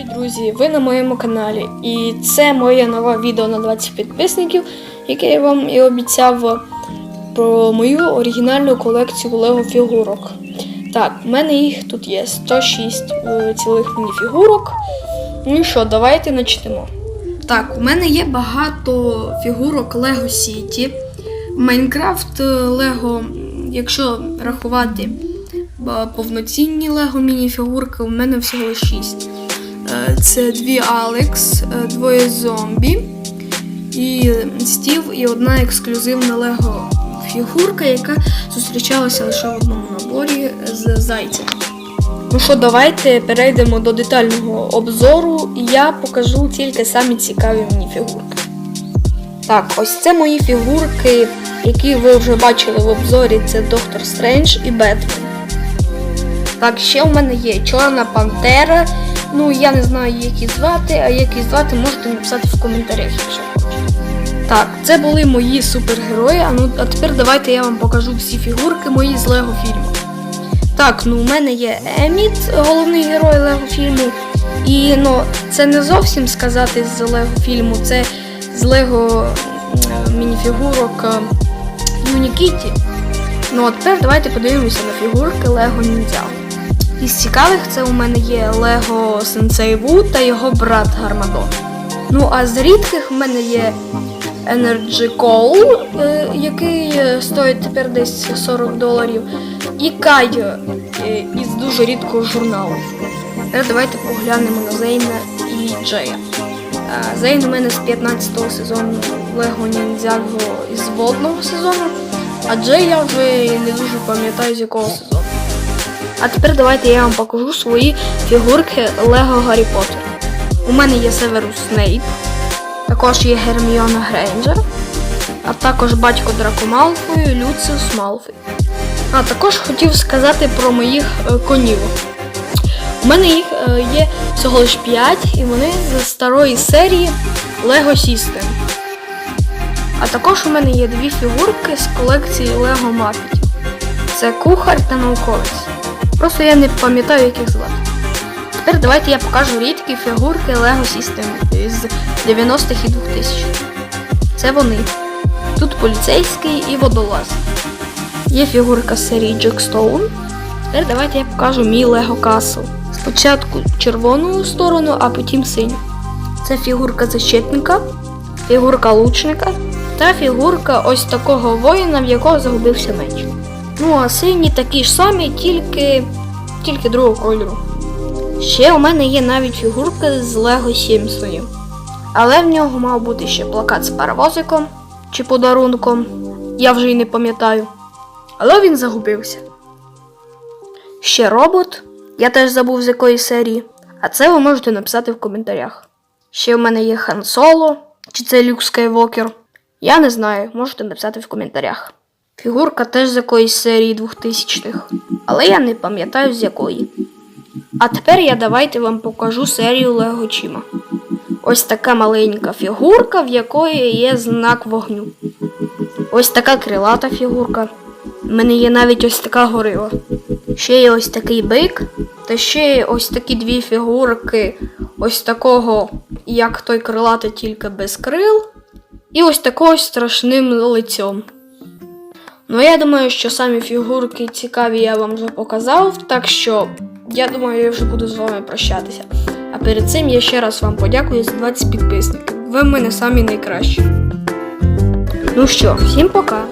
Привіт, друзі! Ви на моєму каналі. І це моє нове відео на 20 підписників, яке я вам і обіцяв про мою оригінальну колекцію Лего фігурок. Так, в мене їх тут є 106 е, цілих мініфігурок. Ну і що, давайте почнемо. Так, у мене є багато фігурок Lego City. Майнкрафт Лего, якщо рахувати повноцінні Лего мініфігурки, у мене всього 6. Е, Це дві Алекс, е, двоє зомбі, і Стів, і одна ексклюзивна Лего фігурка, яка зустрічалася лише в одному наборі з зайцем. Ну що, давайте перейдемо до детального обзору, і я покажу тільки самі цікаві мені фігурки. Так, ось це мої фігурки, які ви вже бачили в обзорі. Це Доктор Стрендж і Бетмен. Так, ще в мене є Чорна Пантера. Ну, я не знаю, як її звати, а як її звати, можете написати в коментарях, якщо. Так, це були мої супергерої. А ну а тепер давайте я вам покажу всі фігурки мої з Лего фільму. Так, ну у мене є Еміт, головний герой Лего фільму. І ну, це не зовсім сказати з Лего фільму, це з Лего мініфігурок е, Юнікіті. Ну а тепер давайте подивимося на фігурки Лего Ніндзяго. Із цікавих це у мене є Лего Сенсей Ву та його брат Гармадон. Ну а з рідких в мене є Energy Call, е, який е, стоїть тепер десь 40 доларів, і Кай е, із дуже рідкого журналу. Давайте поглянемо на Зейна і Джея. Зейн у мене з 15-го сезону Лего Ніндзяго із водного сезону, а Джей я вже не дуже пам'ятаю з якого сезону. А тепер давайте я вам покажу свої фігурки Лего Гаррі Поттер. У мене є Северус Снейп, також є Герміона Грейнджер, а також батько Драко Малфою, Люциус Малфой. А також хотів сказати про моїх е, конів. У мене їх е, є всього лиш 5, і вони з старої серії Lego System. А також у мене є дві фігурки з колекції Lego Muppets. Це кухар та науковець. Просто я не пам'ятаю, як їх звати. Тепер давайте я покажу рідкі фігурки Lego System з 90-х і 2000-х. Це вони. Тут поліцейський і водолаз. Є фігурка з серії Джекстоун. Тепер давайте я покажу мій Lego Castle. Спочатку червону сторону, а потім синю. Це фігурка защитника, фігурка лучника та фігурка ось такого воїна, в якого загубився меч. Ну а сині такі ж самі, тільки, тільки другого кольору. Ще у мене є навіть фігурки з Лего Сімпсонів. Але в нього мав бути ще плакат з паровозиком чи подарунком. Я вже й не пам'ятаю. Але він загубився. Ще робот. Я теж забув з якої серії. А це ви можете написати в коментарях. Ще в мене є Хан Соло, чи це Люк Скайвокер. Я не знаю, можете написати в коментарях. Фігурка теж з якоїсь серії 2000-х, але я не пам'ятаю з якої. А тепер я давайте вам покажу серію Лего Чіма. Ось така маленька фігурка, в якої є знак вогню. Ось така крилата фігурка. У мене є навіть ось така горила. Ще є ось такий бик, та ще є ось такі дві фігурки, ось такого, як той крилатий, тільки без крил, і ось такого страшним лицем. Ну, я думаю, що самі фігурки цікаві я вам вже показав, так що я думаю, я вже буду з вами прощатися. А перед цим я ще раз вам подякую за 20 підписників. Ви в мене самі найкращі. Ну що, всім пока!